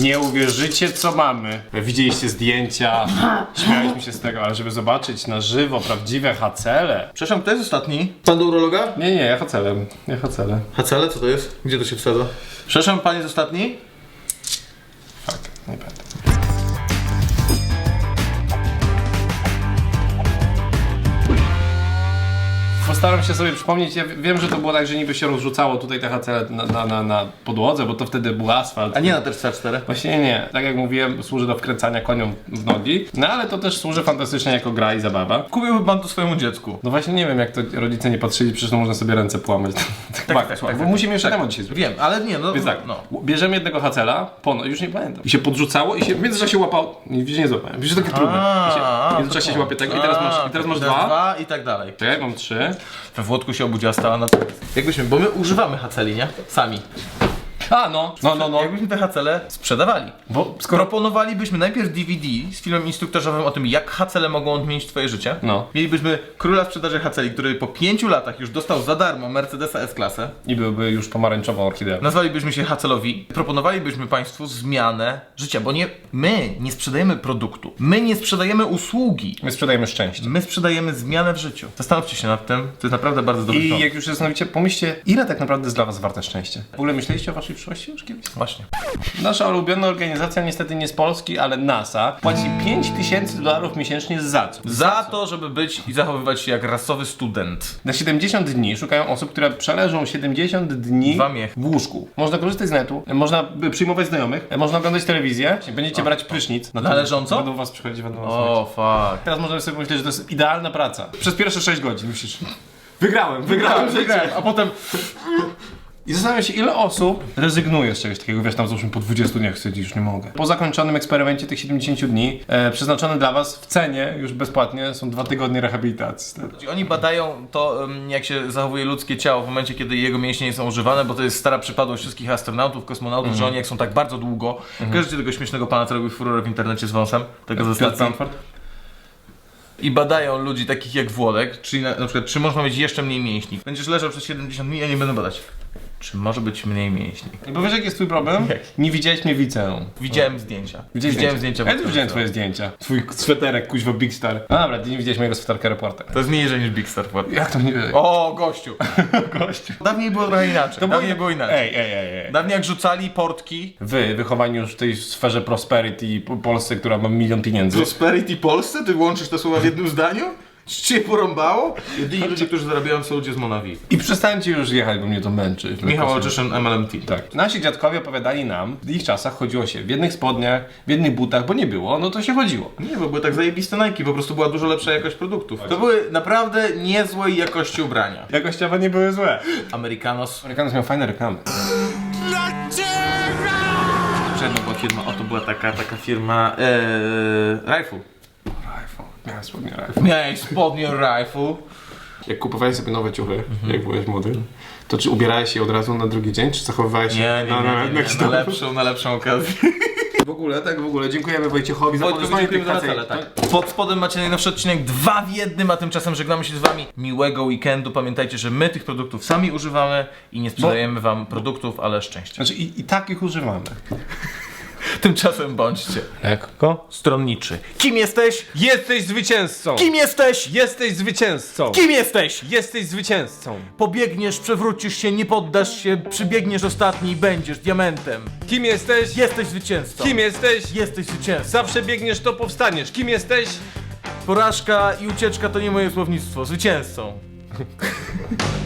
Nie uwierzycie, co mamy. Widzieliście zdjęcia, śmialiśmy się z tego, ale żeby zobaczyć na żywo prawdziwe hacele. Przepraszam, kto jest ostatni? Pan do urologa? Nie, nie, ja hacelem. Ja hacelem. Hacele, co to jest? Gdzie to się wsadza? Przepraszam, pan jest ostatni? Fuck, nie będę. Postaram się sobie przypomnieć, ja wiem, że to było tak, że niby się rozrzucało tutaj te hacele na, na, na, na podłodze, bo to wtedy był asfalt. A nie na też 4 Właśnie nie. Tak jak mówiłem, służy do wkręcania koniom w nogi, no ale to też służy fantastycznie jako gra i zabawa. Kupiłby pan to swojemu dziecku. No właśnie nie wiem, jak to rodzice nie patrzyli, przecież to można sobie ręce połamać. tak, tak, tak, tak, bo musimy jeszcze temat dzisiaj zrobić. Wiem, ale nie, no. Więc tak, no. bierzemy jednego hacela, pono, już nie pamiętam, i się podrzucało i się w międzyczasie łapał, nie, nie złapałem, widzisz, takie trudne. I się, w międzyczasie się łapie tego i teraz masz, i teraz masz dwa. dwa i tak dalej. Czekaj, mam trzy. We Włodku się obudziła stała na. Jakbyśmy, bo my używamy haceli, nie? Sami. A, no, no, no, no. Jakbyśmy te hacele sprzedawali. Bo skoro... Proponowalibyśmy najpierw DVD z filmem instruktażowym o tym, jak hacele mogą odmienić twoje życie. No. Mielibyśmy króla sprzedaży haceli, który po pięciu latach już dostał za darmo Mercedesa S-klasę. I byłby już pomarańczową orchideą. Nazwalibyśmy się hacelowi. Proponowalibyśmy Państwu zmianę życia, bo nie, my nie sprzedajemy produktu. My nie sprzedajemy usługi. My sprzedajemy szczęście. My sprzedajemy zmianę w życiu. Zastanówcie się nad tym. To jest naprawdę bardzo dobry I pomysł. jak już się zastanowicie, pomyślcie, ile tak naprawdę jest dla was warte szczęście. W ogóle myśleliście o waszej przyszłości już kiedyś? Właśnie. Nasza ulubiona organizacja, niestety nie z Polski, ale NASA, płaci 5000 dolarów miesięcznie za co? Za to, żeby być i zachowywać się jak rasowy student. Na 70 dni szukają osób, które przeleżą 70 dni Dwa miechy. w łóżku. Można korzystać z netu, można by przyjmować znajomych, można oglądać telewizję, będziecie brać prysznic. To Należąco? Będą was przychodzić, będą was O, fuck. Teraz możemy sobie pomyśleć, że to jest idealna praca. Przez pierwsze 6 godzin musisz... Wygrałem, wygrałem, wygrałem, a potem... I zastanawiam się, ile osób rezygnuje z czegoś takiego, wiesz, tam załóżmy po 20 nie chcę, już nie mogę. Po zakończonym eksperymencie tych 70 dni, e, przeznaczone dla was w cenie, już bezpłatnie, są dwa tygodnie rehabilitacji. Oni badają to, em, jak się zachowuje ludzkie ciało w momencie, kiedy jego mięśnie nie są używane, bo to jest stara przypadłość wszystkich astronautów, kosmonautów, że oni jak są tak bardzo długo. Kojarzycie tego śmiesznego pana, co robił furorę w internecie z wąsem? Tego ze Piotr stacji? Sanford? I badają ludzi takich jak Włodek, czyli na, na przykład, czy można mieć jeszcze mniej mięśni. Będziesz leżał przez 70 dni, ja nie będę badać. Czy może być mniej mięśni? Bo wiesz, jaki jest twój problem? Nie widziałeś mnie w liceum. Widziałem zdjęcia. Widziałeś Widziałem zdjęcia. Ja też widziałem twoje zdjęcia. Twój sweterek, kuźwa Big Star. No dobra, ty nie widziałeś mojego sweterka reporter. To jest mniejsze niż Big Star Włodek. Jak to nie? O, gościu! gościu. Dawniej było trochę inaczej. To Dawniej było inaczej. Ej, ej, ej, ej. Dawniej jak rzucali portki. Wy, wychowani już w tej sferze prosperity Polsce, która ma milion pieniędzy. Prosperity Polsce? Ty łączysz te słowa w jednym zdaniu? Czy cię porąbało? Jedyni ludzie, którzy zarabiają, są ludzie z Monawii. I przestańcie już jechać, bo mnie to męczy. Michał Olczyszyn, MLMT. Tak. Nasi dziadkowie opowiadali nam, w ich czasach chodziło się w jednych spodniach, w jednych butach, bo nie było, no to się chodziło. Nie, bo były tak zajebiste Nike, po prostu była dużo lepsza jakość produktów. To były naprawdę niezłej jakości ubrania. Jakościowo nie były złe. Americanos. Amerykanus miał fajne reklamy. Jeszcze jedna była firma, o to była taka, taka firma, ee, Rifle. Miałem spodnie rifle. Miałeś spodnie Rifle. Jak kupowałeś sobie nowe ciuchy, jak byłeś młody, to czy ubierałeś je od razu na drugi dzień, czy zachowywałeś Nie, je nie, na, nie, na, nie, na, nie, na lepszą, na lepszą okazję. W ogóle, tak w ogóle. Dziękujemy Wojciechowi za Wojtku, podesłanie dziękujemy za tak. Pod spodem macie najnowszy odcinek dwa w jednym, a tymczasem żegnamy się z wami. Miłego weekendu. Pamiętajcie, że my tych produktów sami używamy i nie sprzedajemy wam produktów, ale szczęścia. Znaczy i, i tak ich używamy. Tymczasem bądźcie Lekko. stronniczy. Kim jesteś? Jesteś zwycięzcą! Kim jesteś? Jesteś zwycięzcą! Kim jesteś? Jesteś zwycięzcą! Pobiegniesz, przewrócisz się, nie poddasz się, przybiegniesz ostatni i będziesz diamentem. Kim jesteś? Jesteś zwycięzcą. Kim jesteś? Jesteś zwycięzcą. Zawsze biegniesz, to powstaniesz. Kim jesteś? Porażka i ucieczka to nie moje słownictwo. Zwycięzcą.